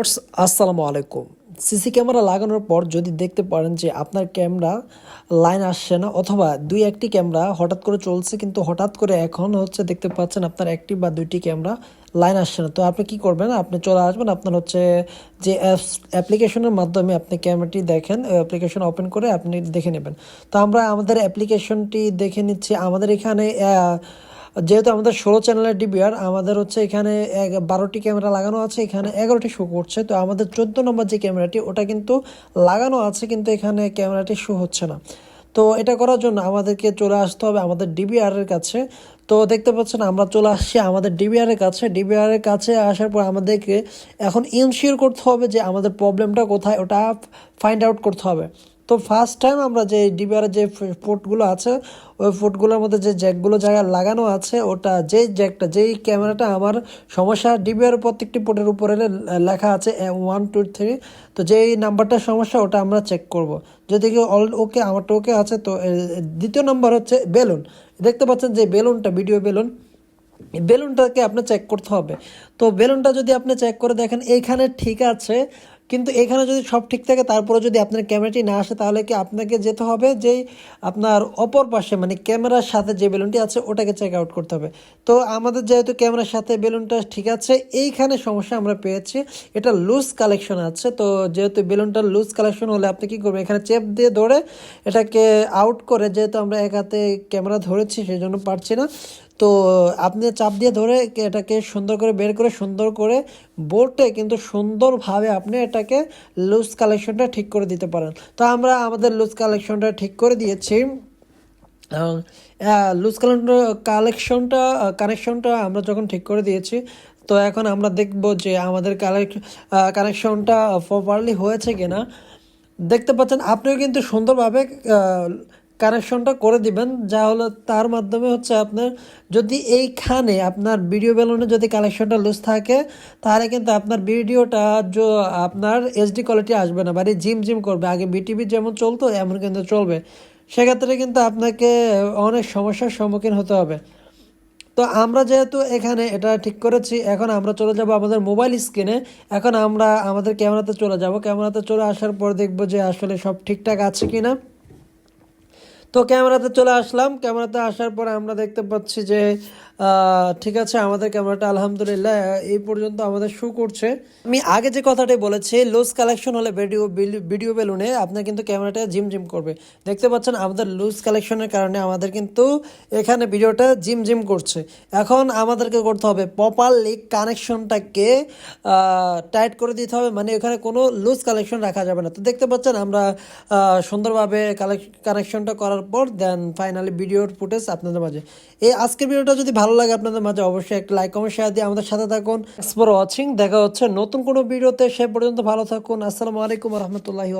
আসসালামু আলাইকুম। CC camera লাগানোর পর যদি দেখতে পারেন যে আপনার ক্যামেরা লাইন আসছে না, অথবা দুই একটি ক্যামেরা হঠাৎ করে চলছে, কিন্তু হঠাৎ করে এখন হচ্ছে দেখতে পাচ্ছেন আপনার একটি বা দুইটি ক্যামেরা লাইন আসছে না। তো আপনি কি করবেন? আপনি চলে আসবেন, আপনার হচ্ছে যে অ্যাপস, অ্যাপ্লিকেশনের মাধ্যমে আপনি ক্যামেরাটি দেখেন অ্যাপ্লিকেশন ওপেন করে আপনি দেখে নেবেন। তো আমরা আমাদের অ্যাপ্লিকেশনটি দেখে নিচ্ছি। আমাদের এখানে যেহেতু আমাদের ষোলো চ্যানেলের ডিবিআর আমাদের হচ্ছে এখানে বারোটি ক্যামেরা লাগানো আছে, এখানে এগারোটি শো করছে। তো আমাদের চোদ্দ নম্বর যে ক্যামেরাটি ওটা কিন্তু লাগানো আছে, কিন্তু এখানে ক্যামেরাটি শো হচ্ছে না। তো এটা করার জন্য আমাদেরকে চলে আসতে হবে আমাদের ডিবিআর এর কাছে। তো দেখতে পাচ্ছেন, আমরা চলে আসছি আমাদের ডিবিআর এর কাছে। ডিবিআর এর কাছে আসার পর আমাদেরকে এখন ইনশিওর করতে হবে যে আমাদের প্রবলেমটা কোথায়, ওটা ফাইন্ড আউট করতে হবে। তো ফার্স্ট টাইম আমরা যে ডিবিআর যে পোর্টগুলো আছে, ওই পোর্টগুলোর মধ্যে যে জ্যাকগুলো জায়গায় লাগানো আছে, ওটা যেই জ্যাকটা যেই ক্যামেরাটা আমার সমস্যা ডিবিআর প্রত্যেকটি পোর্টের উপরে লেখা আছে ওয়ান টু থ্রি তো যেই নাম্বারটা সমস্যা, ওটা আমরা চেক করব। যদি কেউ অল ওকে আমারটা ওকে আছে, তো দ্বিতীয় নাম্বার হচ্ছে বেলুন। দেখতে পাচ্ছেন যে বেলুনটা ভিডিও বেলুন বেলুনটাকে আপনার চেক করতে হবে। তো বেলুনটা যদি আপনি চেক করে দেখেন, এইখানে ঠিক আছে কিন্তু এখানে যদি সব ঠিক থাকে, তারপরে যদি আপনার ক্যামেরাটি না আসে, তাহলে কি আপনাকে যেতে হবে যেই আপনার অপর পাশে মানে ক্যামেরার সাথে যে বেলুনটি আছে, ওটাকে চেক আউট করতে হবে। তো আমাদের যেহেতু ক্যামেরার সাথে বেলুনটা ঠিক আছে, এইখানে সমস্যা আমরা পেয়েছি। এটা লুজ কালেকশন আছে, তো যেহেতু বেলুনটা লুজ কালেকশন হলে আপনি কি করবেন? এখানে চেপ দিয়ে ধরে এটাকে আউট করে, যেহেতু আমরা এক হাতে ক্যামেরা ধরেছি সেই জন্য পারছি না। তো আপনি চাপ দিয়ে ধরে এটাকে সুন্দর করে, বের করে সুন্দর করে বোর্ডে কিন্তু সুন্দরভাবে আপনি এটাকে লুজ কালেকশনটা ঠিক করে দিতে পারেন। তো আমরা আমাদের লুজ কালেকশনটা ঠিক করে দিয়েছি। লুজ কালেকশনটা কানেকশনটা আমরা যখন ঠিক করে দিয়েছি, তো এখন আমরা দেখব যে আমাদের কালেক কানেকশনটা প্রপারলি হয়েছে কিনা। দেখতে পাচ্ছেন, আপনিও কিন্তু সুন্দরভাবে কানেকশনটা করে দিবেন, যা হলো তার মাধ্যমে হচ্ছে আপনার যদি এইখানে আপনার ভিডিও বেলুনে যদি কালেকশনটা লুজ থাকে, তাহলে কিন্তু আপনার ভিডিওটা আপনার এইচডি কোয়ালিটি আসবে না। বাড়ি জিম জিম করবে। আগে বিটিভি যেমন চলতো, এমন কিন্তু চলবে। সেক্ষেত্রে কিন্তু আপনাকে অনেক সমস্যার সম্মুখীন হতে হবে। তো আমরা যেহেতু এখানে এটা ঠিক করেছি, এখন আমরা চলে যাব আমাদের মোবাইল স্ক্রিনে এখন আমরা আমাদের ক্যামেরাতে চলে যাব। ক্যামেরাতে চলে আসার পর দেখব যে আসলে সব ঠিকঠাক আছে কি না তো ক্যামেরাতে চলে আসলাম। ক্যামেরাতে আসার পরে আমরা দেখতে পাচ্ছি যে ঠিক আছে, আমাদের ক্যামেরাটা আলহামদুলিল্লাহ এই পর্যন্ত আমাদের শো করছে। আমি আগে যে কথাটি বলেছি লুজ কালেকশন হলে ভিডিও ভিডিও বেলুনে আপনার কিন্তু ক্যামেরাটা জিম জিম করবে। দেখতে পাচ্ছেন, আমাদের লুজ কালেকশনের কারণে আমাদের কিন্তু এখানে ভিডিওটা জিম জিম করছে। এখন আমাদেরকে করতে হবে প্রপারলি কানেকশনটাকে টাইট করে দিতে হবে মানে এখানে কোনো লুজ কালেকশন রাখা যাবে না। তো দেখতে পাচ্ছেন, আমরা সুন্দরভাবে কানেকশনটা করার পর দেন ফাইনালি ভিডিওর ফুটেজ আপনাদের মাঝে। এই আজকের ভিডিওটা যদি ভালো লাগে আপনাদের মাঝে অবশ্যই একটা লাইক কমেন্ট শেয়ার দিয়ে আমাদের সাথে থাকুন। ফর ওয়াচিং দেখা হচ্ছে নতুন কোনো ভিডিওতে সে পর্যন্ত ভালো থাকুন। আসসালামু আলাইকুম রহমতুল্লাহি